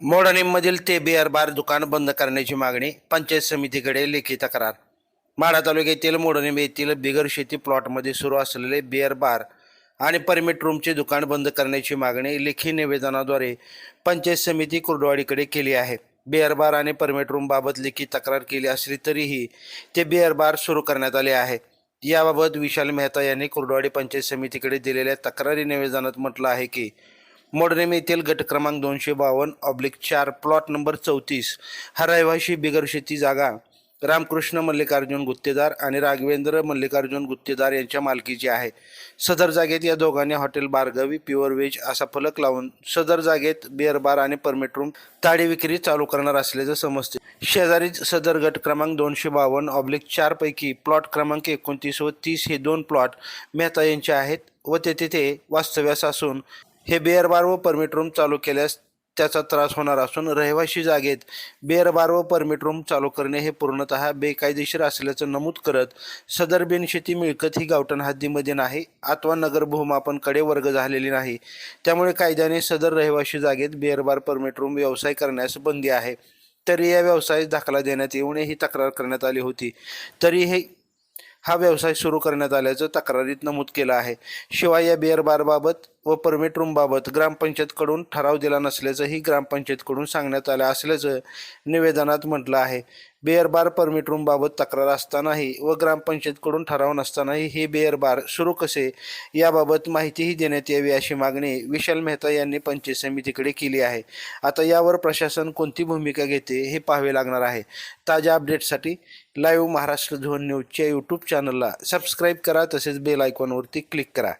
मोडणीमधील ते beer bar दुकान बंद करण्याची मागणी पंचायत समितीकडे लेखी तक्रार माढा तालुक्यातील मोडणीम येथील बिगर शेती प्लॉटमध्ये सुरू असलेले बिअर बार आणि परमिट रूमचे दुकान बंद करण्याची मागणी लेखी निवेदनाद्वारे पंचायत समिती कुर्डवाडीकडे केली आहे. बिअर बार आणि परमिट रूमबाबत लेखी तक्रार केली असली तरीही ते बिअर बार सुरू करण्यात आले आहे. याबाबत विशाल मेहता यांनी कुर्डवाडी पंचायत समितीकडे दिलेल्या तक्रारी निवेदनात म्हटलं आहे की मोडनेम येथील गट क्रमांक दोनशे बावन्न ऑब्लिक चार प्लॉट नंबर चौतीस हा रहिवाशी बिगर शेती जागा रामकृष्ण मल्लिकार्जुन गुत्तेदार आणि राघवेंद्र मल्लिकार्जुन गुत्तेदार यांच्या मालकीची आहे. सदर जागेत या दोघांनी हॉटेल बारगवी प्युअर व्हेज असा फलक लावून सदर जागेत बिअर बार आणि परमिट रूम ताडी विक्री चालू करणार असल्याचं समजते. शेजारीच सदर गट क्रमांक दोनशे बावन्न ऑब्लिक चारपैकी प्लॉट क्रमांक एकोणतीस व तीस हे दोन प्लॉट मेहता यांचे आहेत व ते तिथे वास्तव्यास असून हे बेअरबार व परमिट रूम चालू केल्यास त्याचा त्रास होणार असून रहिवाशी जागेत बेअरबार व परमिट रूम चालू करणे हे पूर्णतः बेकायदेशीर असल्याचं नमूद करत सदर बिनशेती मिळकत ही गावठण हद्दीमध्ये नाही अथवा नगर भूमापनकडे वर्ग झालेली नाही. त्यामुळे कायद्याने सदर रहिवाशी जागेत बेअरबार परमिट रूम व्यवसाय करण्यास बंदी आहे. तरी या व्यवसायात दाखला देण्यात येऊन ही तक्रार करण्यात आली होती. तरी हे हा व्यवसाय सुरू करण्यात आल्याचं तक्रारीत नमूद केलं आहे. शिवाय या बिअर बारबाबत व परमिट रूमबाबत ग्रामपंचायतकडून ठराव दिला नसल्याचंही ग्रामपंचायतकडून सांगण्यात आलं असल्याचं निवेदनात म्हटलं आहे. बेअरबार परमिट रूमबाबत तक्रार असतानाही व ग्रामपंचायतकडून ठराव नसतानाही हे बेअरबार सुरू कसे याबाबत माहितीही देण्यात यावी अशी मागणी विशाल मेहता यांनी पंचायत समितीकडे केली आहे. आता यावर प्रशासन कोणती भूमिका घेते हे पाहावे लागणार आहे. ताज्या अपडेटसाठी लाईव्ह महाराष्ट्र झोन न्यूजच्या यूट्यूब चॅनलला सबस्क्राईब करा तसेच बेल आयकॉनवरती क्लिक करा.